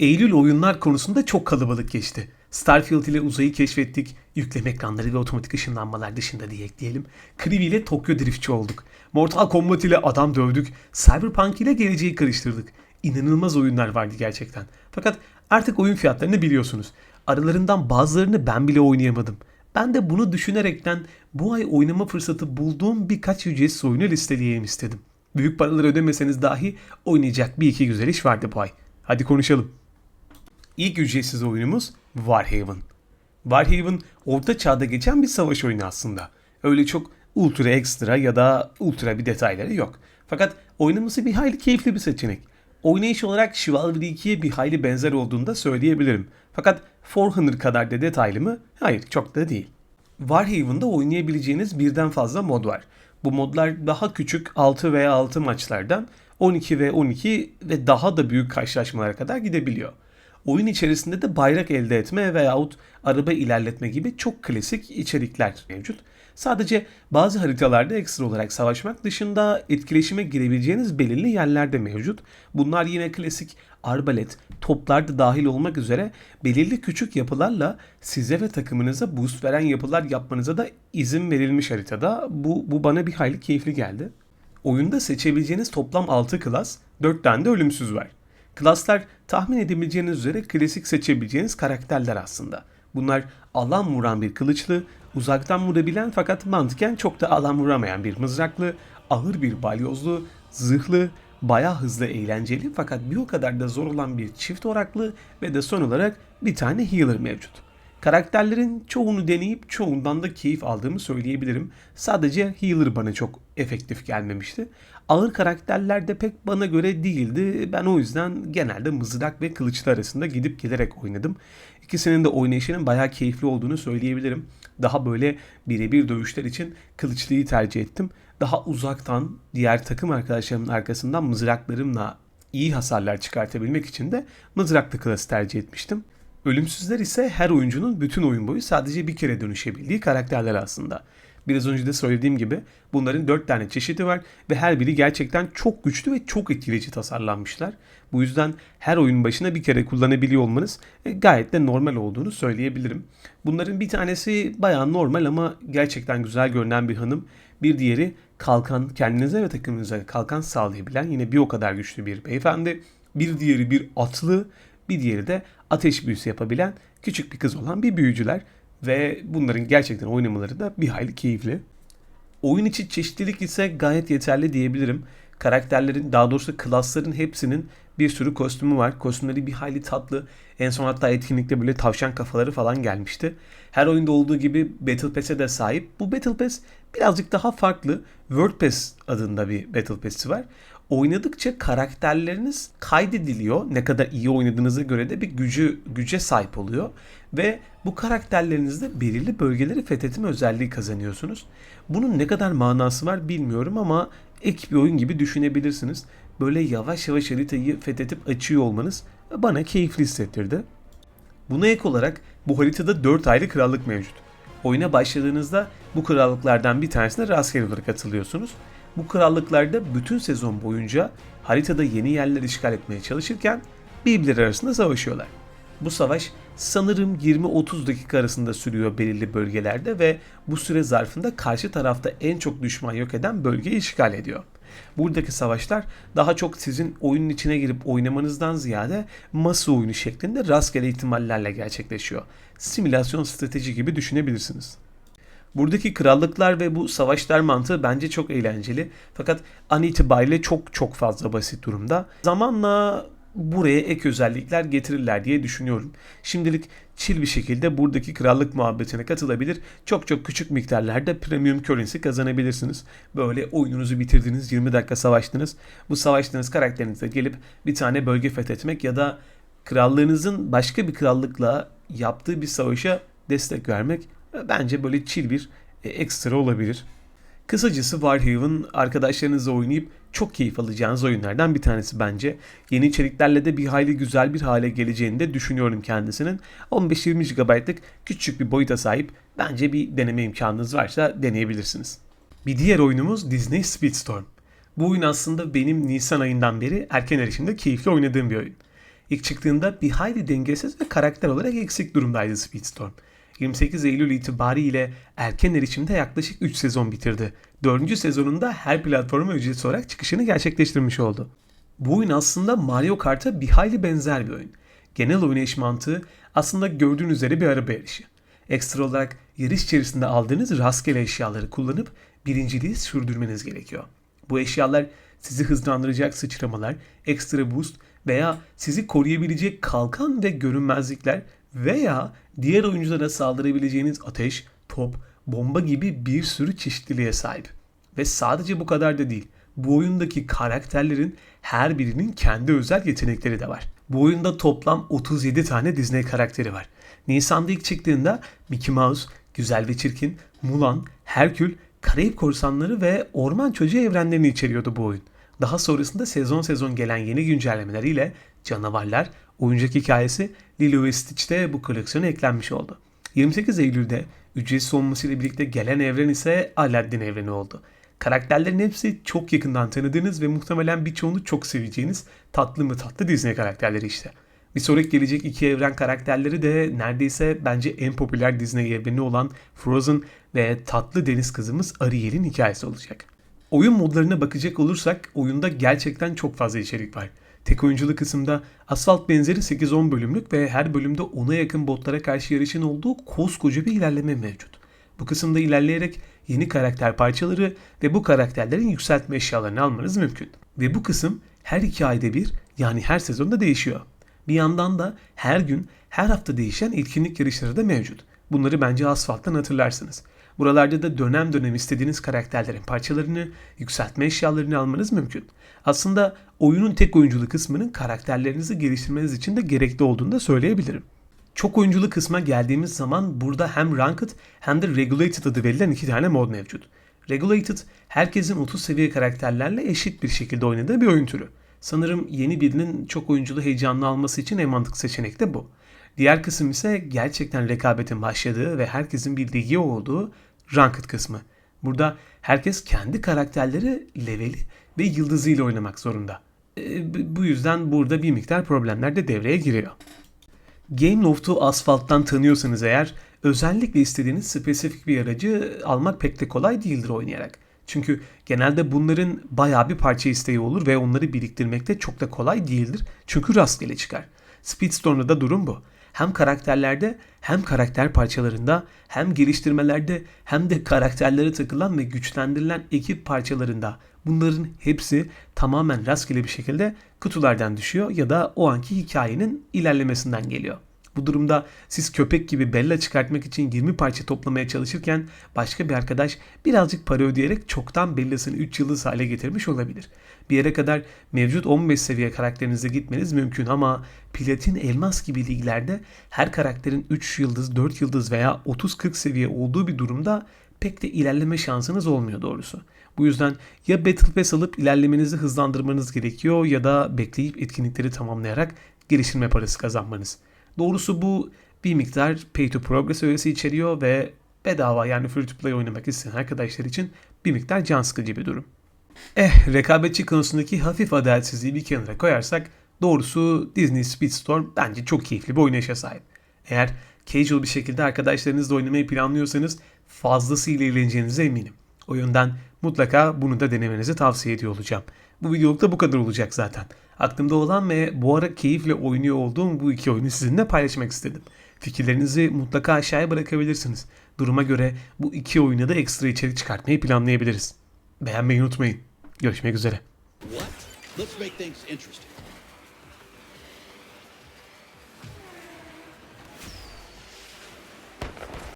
Eylül oyunlar konusunda çok kalabalık geçti. Starfield ile uzayı keşfettik. Yükleme ekranları ve otomatik ışınlanmalar dışında diye ekleyelim. Krivi ile Tokyo Driftçi olduk. Mortal Kombat ile adam dövdük. Cyberpunk ile geleceği karıştırdık. İnanılmaz oyunlar vardı gerçekten. Fakat artık oyun fiyatlarını biliyorsunuz. Aralarından bazılarını ben bile oynayamadım. Ben de bunu düşünerekten bu ay oynama fırsatı bulduğum birkaç ücretsiz oyunu listeleyeyim istedim. Büyük paralar ödemeseniz dahi oynayacak bir iki güzel iş vardı bu ay. Hadi konuşalım. İlk ücretsiz oyunumuz Warhaven. Warhaven orta çağda geçen bir savaş oyunu aslında. Öyle çok ultra ekstra ya da ultra bir detayları yok. Fakat oynaması bir hayli keyifli bir seçenek. Oynayış olarak Chivalry 2'ye bir hayli benzer olduğunu da söyleyebilirim. Fakat Forerunner kadar da detaylı mı? Hayır çok da değil. Warhaven'da oynayabileceğiniz birden fazla mod var. Bu modlar daha küçük 6 veya 6 maçlardan 12 ve 12 ve daha da büyük karşılaşmalara kadar gidebiliyor. Oyun içerisinde de bayrak elde etme veyahut araba ilerletme gibi çok klasik içerikler mevcut. Sadece bazı haritalarda ekstra olarak savaşmak dışında etkileşime girebileceğiniz belirli yerler de mevcut. Bunlar yine klasik arbalet, toplar da dahil olmak üzere belirli küçük yapılarla size ve takımınıza boost veren yapılar yapmanıza da izin verilmiş haritada. Bu, bu bana bir hayli keyifli geldi. Oyunda seçebileceğiniz toplam 6 klas, 4 tane de ölümsüz var. Klaslar tahmin edebileceğiniz üzere klasik seçebileceğiniz karakterler aslında. Bunlar alan vuran bir kılıçlı, uzaktan vurabilen fakat mantıken çok da alan vuramayan bir mızraklı, ağır bir balyozlu, zırhlı, bayağı hızlı eğlenceli fakat bir o kadar da zor olan bir çift oraklı ve de son olarak bir tane healer mevcut. Karakterlerin çoğunu deneyip çoğundan da keyif aldığımı söyleyebilirim. Sadece healer bana çok efektif gelmemişti. Ağır karakterler de pek bana göre değildi. Ben o yüzden genelde mızrak ve kılıçlı arasında gidip gelerek oynadım. İkisinin de oynayışının bayağı keyifli olduğunu söyleyebilirim. Daha böyle birebir dövüşler için kılıçlıyı tercih ettim. Daha uzaktan diğer takım arkadaşlarımın arkasından mızraklarımla iyi hasarlar çıkartabilmek için de mızraklı klası tercih etmiştim. Ölümsüzler ise her oyuncunun bütün oyun boyu sadece bir kere dönüşebildiği karakterler aslında. Biraz önce de söylediğim gibi bunların 4 tane çeşidi var ve her biri gerçekten çok güçlü ve çok etkileyici tasarlanmışlar. Bu yüzden her oyun başına bir kere kullanabiliyor olmanız e, gayet de normal olduğunu söyleyebilirim. Bunların bir tanesi bayağı normal ama gerçekten güzel görünen bir hanım. Bir diğeri kalkan, kendinize ve takımınıza kalkan sağlayabilen yine bir o kadar güçlü bir beyefendi. Bir diğeri bir atlı, bir diğeri de ateş büyüsü yapabilen küçük bir kız olan bir büyücüler. Ve bunların gerçekten oynamaları da bir hayli keyifli. Oyun içi çeşitlilik ise gayet yeterli diyebilirim. Karakterlerin daha doğrusu klasların hepsinin bir sürü kostümü var. Kostümleri bir hayli tatlı. En son hatta etkinlikte böyle tavşan kafaları falan gelmişti. Her oyunda olduğu gibi Battle Pass'e de sahip. Bu Battle Pass birazcık daha farklı. World Pass adında bir Battle Pass'i var oynadıkça karakterleriniz kaydediliyor. Ne kadar iyi oynadığınıza göre de bir gücü güce sahip oluyor ve bu karakterlerinizde belirli bölgeleri fethetme özelliği kazanıyorsunuz. Bunun ne kadar manası var bilmiyorum ama ek bir oyun gibi düşünebilirsiniz. Böyle yavaş yavaş haritayı fethedip açıyor olmanız bana keyifli hissettirdi. Buna ek olarak bu haritada 4 ayrı krallık mevcut. Oyuna başladığınızda bu krallıklardan bir tanesine rastgele olarak atılıyorsunuz bu krallıklarda bütün sezon boyunca haritada yeni yerler işgal etmeye çalışırken birbirleri arasında savaşıyorlar. Bu savaş sanırım 20-30 dakika arasında sürüyor belirli bölgelerde ve bu süre zarfında karşı tarafta en çok düşman yok eden bölgeyi işgal ediyor. Buradaki savaşlar daha çok sizin oyunun içine girip oynamanızdan ziyade masa oyunu şeklinde rastgele ihtimallerle gerçekleşiyor. Simülasyon strateji gibi düşünebilirsiniz. Buradaki krallıklar ve bu savaşlar mantığı bence çok eğlenceli. Fakat an itibariyle çok çok fazla basit durumda. Zamanla buraya ek özellikler getirirler diye düşünüyorum. Şimdilik chill bir şekilde buradaki krallık muhabbetine katılabilir. Çok çok küçük miktarlarda premium currency kazanabilirsiniz. Böyle oyununuzu bitirdiniz, 20 dakika savaştınız. Bu savaştığınız karakterinize gelip bir tane bölge fethetmek ya da krallığınızın başka bir krallıkla yaptığı bir savaşa destek vermek bence böyle chill bir e, ekstra olabilir. Kısacası Warhaven arkadaşlarınızla oynayıp çok keyif alacağınız oyunlardan bir tanesi bence. Yeni içeriklerle de bir hayli güzel bir hale geleceğini de düşünüyorum kendisinin. 15-20 GB'lık küçük bir boyuta sahip. Bence bir deneme imkanınız varsa deneyebilirsiniz. Bir diğer oyunumuz Disney Speedstorm. Bu oyun aslında benim Nisan ayından beri erken erişimde keyifli oynadığım bir oyun. İlk çıktığında bir hayli dengesiz ve karakter olarak eksik durumdaydı Speedstorm. 28 Eylül itibariyle erken erişimde yaklaşık 3 sezon bitirdi. 4. sezonunda her platforma ücretsiz olarak çıkışını gerçekleştirmiş oldu. Bu oyun aslında Mario Kart'a bir hayli benzer bir oyun. Genel oynayış mantığı aslında gördüğünüz üzere bir araba yarışı. Ekstra olarak yarış içerisinde aldığınız rastgele eşyaları kullanıp birinciliği sürdürmeniz gerekiyor. Bu eşyalar sizi hızlandıracak sıçramalar, ekstra boost veya sizi koruyabilecek kalkan ve görünmezlikler veya diğer oyunculara saldırabileceğiniz ateş, top, bomba gibi bir sürü çeşitliliğe sahip. Ve sadece bu kadar da değil. Bu oyundaki karakterlerin her birinin kendi özel yetenekleri de var. Bu oyunda toplam 37 tane Disney karakteri var. Nisan'da ilk çıktığında Mickey Mouse, Güzel ve Çirkin, Mulan, Herkül, Karayip Korsanları ve Orman Çocuğu evrenlerini içeriyordu bu oyun. Daha sonrasında sezon sezon gelen yeni güncellemeleriyle canavarlar, oyuncak hikayesi, Lilo ve Stitch de bu koleksiyona eklenmiş oldu. 28 Eylül'de ücretsiz olmasıyla birlikte gelen evren ise Aladdin evreni oldu. Karakterlerin hepsi çok yakından tanıdığınız ve muhtemelen birçoğunu çok seveceğiniz tatlı mı tatlı Disney karakterleri işte. Bir sonraki gelecek iki evren karakterleri de neredeyse bence en popüler Disney evreni olan Frozen ve tatlı deniz kızımız Ariel'in hikayesi olacak. Oyun modlarına bakacak olursak oyunda gerçekten çok fazla içerik var. Tek oyunculu kısımda asfalt benzeri 8-10 bölümlük ve her bölümde 10'a yakın botlara karşı yarışın olduğu koskoca bir ilerleme mevcut. Bu kısımda ilerleyerek yeni karakter parçaları ve bu karakterlerin yükseltme eşyalarını almanız mümkün. Ve bu kısım her iki ayda bir yani her sezonda değişiyor. Bir yandan da her gün, her hafta değişen etkinlik yarışları da mevcut. Bunları bence asfalttan hatırlarsınız. Buralarda da dönem dönem istediğiniz karakterlerin parçalarını, yükseltme eşyalarını almanız mümkün. Aslında oyunun tek oyunculu kısmının karakterlerinizi geliştirmeniz için de gerekli olduğunu da söyleyebilirim. Çok oyunculu kısma geldiğimiz zaman burada hem Ranked hem de Regulated adı verilen iki tane mod mevcut. Regulated herkesin 30 seviye karakterlerle eşit bir şekilde oynadığı bir oyun türü. Sanırım yeni birinin çok oyunculu heyecanlı alması için en mantıklı seçenek de bu. Diğer kısım ise gerçekten rekabetin başladığı ve herkesin bir ligi olduğu Ranked kısmı. Burada herkes kendi karakterleri leveli ve yıldızıyla oynamak zorunda. E, bu yüzden burada bir miktar problemler de devreye giriyor. Game Loft'u asfalttan tanıyorsanız eğer özellikle istediğiniz spesifik bir aracı almak pek de kolay değildir oynayarak. Çünkü genelde bunların bayağı bir parça isteği olur ve onları biriktirmekte çok da kolay değildir. Çünkü rastgele çıkar. Speedstorm'da da durum bu. Hem karakterlerde hem karakter parçalarında hem geliştirmelerde hem de karakterlere takılan ve güçlendirilen ekip parçalarında bunların hepsi tamamen rastgele bir şekilde kutulardan düşüyor ya da o anki hikayenin ilerlemesinden geliyor. Bu durumda siz köpek gibi bella çıkartmak için 20 parça toplamaya çalışırken başka bir arkadaş birazcık para ödeyerek çoktan bellasını 3 yıldız hale getirmiş olabilir. Bir yere kadar mevcut 15 seviye karakterinize gitmeniz mümkün ama platin elmas gibi liglerde her karakterin 3 yıldız, 4 yıldız veya 30-40 seviye olduğu bir durumda pek de ilerleme şansınız olmuyor doğrusu. Bu yüzden ya Battle Pass alıp ilerlemenizi hızlandırmanız gerekiyor ya da bekleyip etkinlikleri tamamlayarak geliştirme parası kazanmanız. Doğrusu bu bir miktar pay to progress öğesi içeriyor ve bedava yani free to play oynamak isteyen arkadaşlar için bir miktar can sıkıcı bir durum. Eh rekabetçi konusundaki hafif adaletsizliği bir kenara koyarsak doğrusu Disney Speedstorm bence çok keyifli bir oynayışa sahip. Eğer casual bir şekilde arkadaşlarınızla oynamayı planlıyorsanız fazlasıyla eğleneceğinize eminim. O yönden mutlaka bunu da denemenizi tavsiye ediyor olacağım. Bu videolukta bu kadar olacak zaten. Aklımda olan ve bu ara keyifle oynuyor olduğum bu iki oyunu sizinle paylaşmak istedim. Fikirlerinizi mutlaka aşağıya bırakabilirsiniz. Duruma göre bu iki oyuna da ekstra içerik çıkartmayı planlayabiliriz. Beğenmeyi unutmayın. Görüşmek üzere. What? Let's make things interesting.